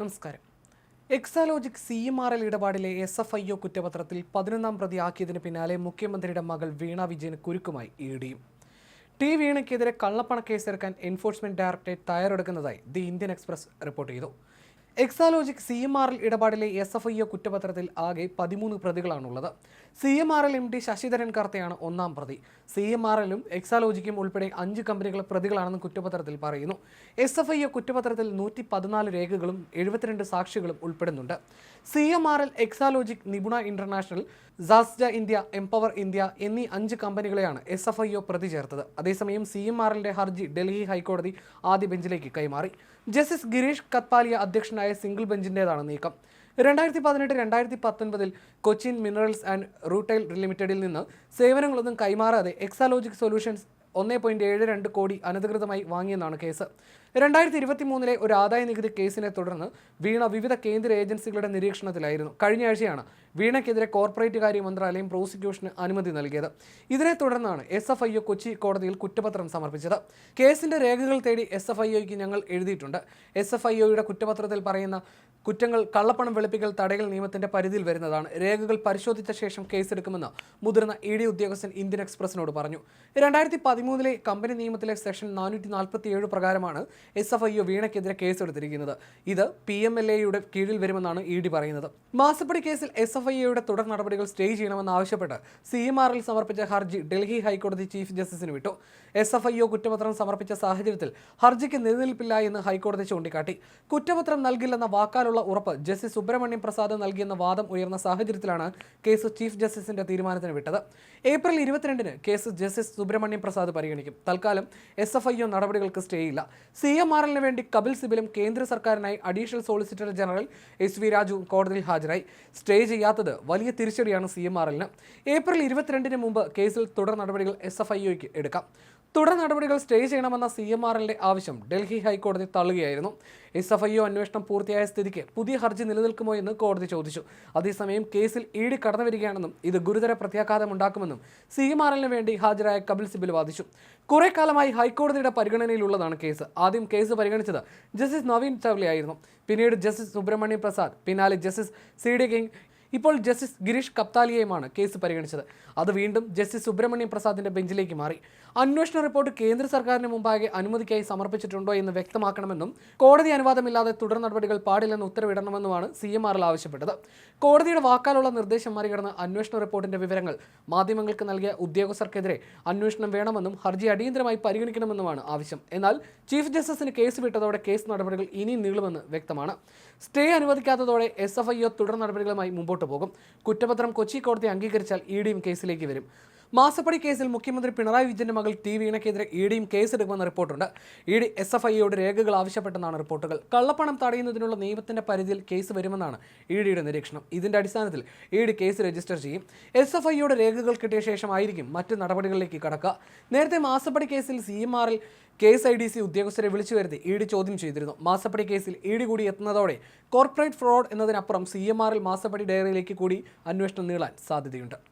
നമസ്കാരം. Exalogic C M R L ഇടപാടിലെ S F I O കുറ്റപത്രത്തിൽ പതിനൊന്നാം പ്രതിയാക്കിയതിന് പിന്നാലെ മുഖ്യമന്ത്രിയുടെ മകൾ വീണ വിജയന് കുരുക്കുമായി ഇ ടി വീണയ്ക്കെതിരെ കള്ളപ്പണ കേസെടുക്കാൻ എൻഫോഴ്സ്മെന്റ് ഡയറക്ടറേറ്റ് തയ്യാറെടുക്കുന്നതായി ദി ഇന്ത്യൻ എക്സ്പ്രസ് റിപ്പോർട്ട് ചെയ്തു. എക്സാലോജിക് സി എം ആറിൽ ഇടപാടിലെ എസ് എഫ് ഐ ഒ കുറ്റപത്രത്തിൽ ആകെ പതിമൂന്ന് പ്രതികളാണുള്ളത്. C M R L M D Sasidharan കർത്തയാണ് ഒന്നാം പ്രതി. സി എം ആർ എല്ലും എക്സാലോജിക്കും ഉൾപ്പെടെ അഞ്ച് കമ്പനികൾ പ്രതികളാണെന്ന് കുറ്റപത്രത്തിൽ പറയുന്നു. എസ് എഫ് ഐ ഒ കുറ്റപത്രത്തിൽ നൂറ്റി പതിനാല് രേഖകളും എഴുപത്തിരണ്ട് സാക്ഷികളും ഉൾപ്പെടുന്നുണ്ട്. C M R L Exalogic Nipuna international Sasja India empower India എന്നീ അഞ്ച് കമ്പനികളെയാണ് എസ് എഫ് ഐ ഒ പ്രതി ചേർത്തത്. അതേസമയം സി എം ആർ എല്ലിന്റെ ഹർജി ഡൽഹി ഹൈക്കോടതി ആദ്യ ബെഞ്ചിലേക്ക് കൈമാറി. ജസ്റ്റിസ് ഗിരീഷ് കത്പാലിയ അധ്യക്ഷനായ സിംഗിൾ ബെഞ്ചിന്റേതാണ് നീക്കം. രണ്ടായിരത്തി പതിനെട്ട് രണ്ടായിരത്തി പത്തൊൻപതിൽ കൊച്ചിൻ മിനറൽസ് ആൻഡ് റൂട്ടൈൽ ലിമിറ്റഡിൽ നിന്ന് സേവനങ്ങളൊന്നും കൈമാറാതെ എക്സാലോജിക് സൊല്യൂഷൻസ് ഒന്ന് പോയിന്റ് ഏഴ് രണ്ട് കോടി അനധികൃതമായി വാങ്ങിയെന്നാണ് കേസ്. രണ്ടായിരത്തി ഇരുപത്തി മൂന്നിലെ ഒരു ആദായ നികുതി കേസിനെ തുടർന്ന് വീണ വിവിധ കേന്ദ്ര ഏജൻസികളുടെ നിരീക്ഷണത്തിലായിരുന്നു. കഴിഞ്ഞ ആഴ്ചയാണ് വീണയ്ക്കെതിരെ കോർപ്പറേറ്റ് കാര്യ മന്ത്രാലയം പ്രോസിക്യൂഷന് അനുമതി നൽകിയത്. ഇതിനെ തുടർന്നാണ് S F I O Kochi കോടതിയിൽ കുറ്റപത്രം സമർപ്പിച്ചത്. കേസിന്റെ രേഖകൾ തേടി എസ് എഫ് ഐ ഞങ്ങൾ എഴുതിയിട്ടുണ്ട്. എസ് എഫ് ഐ ഒയുടെ കുറ്റപത്രത്തിൽ പറയുന്ന കുറ്റങ്ങൾ കള്ളപ്പണം വെളുപ്പിക്കൽ തടയൽ നിയമത്തിന്റെ പരിധിയിൽ വരുന്നതാണ്. രേഖകൾ പരിശോധിച്ച ശേഷം കേസെടുക്കുമെന്ന് മുതിർന്ന ഇ ഡി ഉദ്യോഗസ്ഥൻ ഇന്ത്യൻ എക്സ്പ്രസിനോട് പറഞ്ഞു. രണ്ടായിരത്തി പതിമൂന്നിലെ കമ്പനി നിയമത്തിലെ സെക്ഷൻ നാനൂറ്റി നാൽപ്പത്തി ഏഴ് പ്രകാരമാണ് എസ് എഫ് ഐ ഒ വീണയ്ക്കെതിരെ കേസെടുത്തിരിക്കുന്നത്. ഇത് പി എം എൽ എയുടെ കീഴിൽ വരുമെന്നാണ് ഇ ഡി പറയുന്നത്. മാസപ്പടി കേസിൽ എസ് എഫ് ഐ ഒയുടെ തുടർ നടപടികൾ സ്റ്റേ ചെയ്യണമെന്ന് ആവശ്യപ്പെട്ട് സി എം ആറിൽ സമർപ്പിച്ച ഹർജി ഡൽഹി ഹൈക്കോടതി ചീഫ് ജസ്റ്റിസിന് വിട്ടു. എസ് എഫ് ഐ ഒ കുറ്റപത്രം സമർപ്പിച്ച സാഹചര്യത്തിൽ ഹർജിക്ക് നിലനിൽപ്പില്ല എന്ന് ഹൈക്കോടതി ചൂണ്ടിക്കാട്ടി. കുറ്റപത്രം നൽകില്ലെന്ന വാക്കാലുള്ള ഉറപ്പ് ജസ്റ്റിസ് സുബ്രഹ്മണ്യം പ്രസാദ് നൽകിയെന്ന വാദം ഉയർന്ന സാഹചര്യത്തിലാണ് കേസ് ചീഫ് ജസ്റ്റിസിന്റെ തീരുമാനത്തിന് വിട്ടത്. ഏപ്രിൽ ഇരുപത്തിരണ്ടിന് കേസ് ജസ്റ്റിസ് സുബ്രഹ്മണ്യം പ്രസാദ് പരിഗണിക്കും. തൽക്കാലം എസ് എഫ് ഐ ഒ നടപടികൾക്ക് സ്റ്റേ ഇല്ല സി എം ആർ എല്ലിന് വേണ്ടി കപിൽ സിബിലും കേന്ദ്ര സർക്കാരിനായി additional solicitor general S V Raju കോടതിയിൽ ഹാജരായി. സ്റ്റേ ചെയ്യാത്തത് വലിയ തിരിച്ചടിയാണ് സി എം ആർ എല്ലിന്. ഏപ്രിൽ ഇരുപത്തിരണ്ടിന് മുമ്പ് കേസിൽ തുടർ നടപടികൾ എസ് എഫ് ഐ ഒക്ക് എടുക്കാം. തുടർ നടപടികൾ സ്റ്റേ ചെയ്യണമെന്ന സി എം ആർ എല്ലിന്റെ ആവശ്യം ഡൽഹി ഹൈക്കോടതി തള്ളുകയായിരുന്നു. എസ് എഫ് ഐ ഒ അന്വേഷണം പൂർത്തിയായ സ്ഥിതിക്ക് പുതിയ ഹർജി നിലനിൽക്കുമോ എന്ന് കോടതി ചോദിച്ചു. അതേസമയം കേസിൽ ഡി കടന്നു വരികയാണെന്നും ഇത് ഗുരുതര പ്രത്യാഘാതം ഉണ്ടാക്കുമെന്നും സി എം ആർ എല്ലിന് വേണ്ടി ഹാജരായ കപിൽ സിബിൽ വാദിച്ചു. കുറെ കാലമായി ഹൈക്കോടതിയുടെ പരിഗണനയിലുള്ളതാണ് കേസ്. ആദ്യം കേസ് പരിഗണിച്ചത് ജസ്റ്റിസ് നവീൻ ചവ്ലയായിരുന്നു പിന്നീട് ജസ്റ്റിസ് സുബ്രഹ്മണ്യ പ്രസാദ് പിന്നാലെ ജസ്റ്റിസ് സി ഡി കിങ് ഇപ്പോൾ ജസ്റ്റിസ് ഗിരീഷ് കപ്താലിയയുമാണ് കേസ് പരിഗണിച്ചത്. അത് വീണ്ടും ജസ്റ്റിസ് സുബ്രഹ്മണ്യം പ്രസാദിന്റെ ബെഞ്ചിലേക്ക് മാറി. അന്വേഷണ റിപ്പോർട്ട് കേന്ദ്ര സർക്കാരിന് മുമ്പാകെ അനുമതിക്കായി സമർപ്പിച്ചിട്ടുണ്ടോ എന്ന് വ്യക്തമാക്കണമെന്നും കോടതി അനുവാദമില്ലാതെ തുടർ നടപടികൾ പാടില്ലെന്ന് ഉത്തരവിടണമെന്നുമാണ് സി എം ആറിൽ ആവശ്യപ്പെട്ടത്. കോടതിയുടെ വാക്കാലുള്ള നിർദ്ദേശം മറികടന്ന് അന്വേഷണ റിപ്പോർട്ടിന്റെ വിവരങ്ങൾ മാധ്യമങ്ങൾക്ക് നൽകിയ ഉദ്യോഗസ്ഥർക്കെതിരെ അന്വേഷണം വേണമെന്നും ഹർജി അടിയന്തരമായി പരിഗണിക്കണമെന്നുമാണ് ആവശ്യം. എന്നാൽ ചീഫ് ജസ്റ്റിസിന് കേസ് വിട്ടതോടെ കേസ് നടപടികൾ ഇനിയും നീളുമെന്ന് വ്യക്തമാണ്. സ്റ്റേ അനുവദിക്കാത്തതോടെ എസ് എഫ് ഐ ഒ തുടർ നടപടികളുമായി മുമ്പോട്ട് പോകും കുറ്റപത്രം കൊച്ചി കോടതി അംഗീകരിച്ചാൽ ഇ ഡിയും കേസിലേക്ക് വരും. മാസപ്പടി കേസിൽ മുഖ്യമന്ത്രി പിണറായി വിജയന്റെ മകൾ ടി വീണയ്ക്കെതിരെ ഇ ഡിയും കേസെടുക്കുമെന്ന റിപ്പോർട്ടുണ്ട്. ഇ ഡി എസ് എഫ് ഐയോട് രേഖകൾ ആവശ്യപ്പെട്ടെന്നാണ് റിപ്പോർട്ടുകൾ. കള്ളപ്പണം തടയുന്നതിനുള്ള നിയമത്തിന്റെ പരിധിയിൽ കേസ് വരുമെന്നാണ് ഇ ഡിയുടെ നിരീക്ഷണം. ഇതിന്റെ അടിസ്ഥാനത്തിൽ ഇ ഡി കേസ് രജിസ്റ്റർ ചെയ്യും. എസ് എഫ് ഐയുടെ രേഖകൾ കിട്ടിയ ശേഷമായിരിക്കും മറ്റ് നടപടികളിലേക്ക് കടക്കുക. നേരത്തെ മാസപ്പടി കേസിൽ സി എം ആറിൽ K S I D C ഉദ്യോഗസ്ഥരെ വിളിച്ചു വരുത്തി ഇ ഡി ചോദ്യം ചെയ്തിരുന്നു. മാസപ്പടി കേസിൽ ഇ ഡി കൂടി എത്തുന്നതോടെ കോർപ്പറേറ്റ് ഫ്രോഡ് എന്നതിനപ്പുറം സി എം ആറിൽ മാസപ്പടി ഡയറിയിലേക്ക് കൂടി അന്വേഷണം നീളാൻ സാധ്യതയുണ്ട്.